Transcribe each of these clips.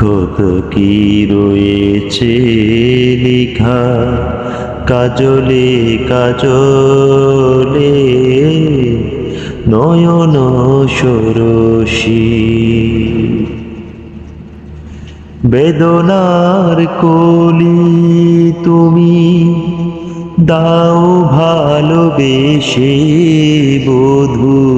কত কি রয়েছে লেখা? কাজলে কাজলে নয়ন সরসী। বেদনার কলি তুমি দাও ভালোবেসে বধু।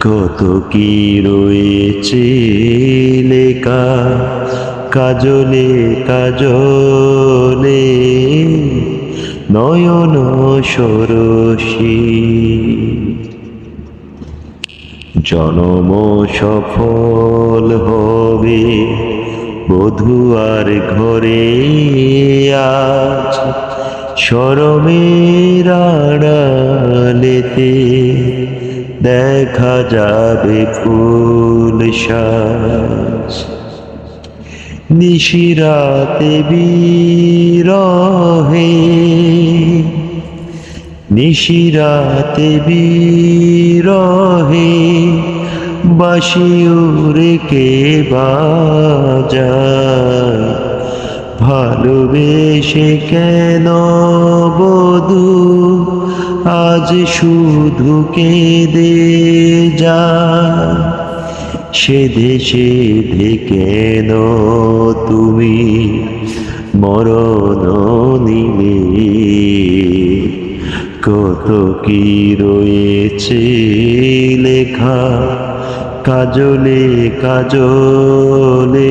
কত কি রয়েছে লেখা? কাজলে কাজলে নয়ন সরসী। জনম সফল হবে বধুয়ার ঘরে আজ। সরমের আড়ালেতে দেখা যাবে ফুল সাজ। নিশিরাতে বিরহে নিশিরাতে বিরহে বাসিউরে কে বাজা। ভালোবেসে কেন বধু? আজ শুধু কেঁদে যা সে দেশে কেন তুমি? মরণ নিলে। কত কি রয়েছে লেখা? কাজলে কাজলে।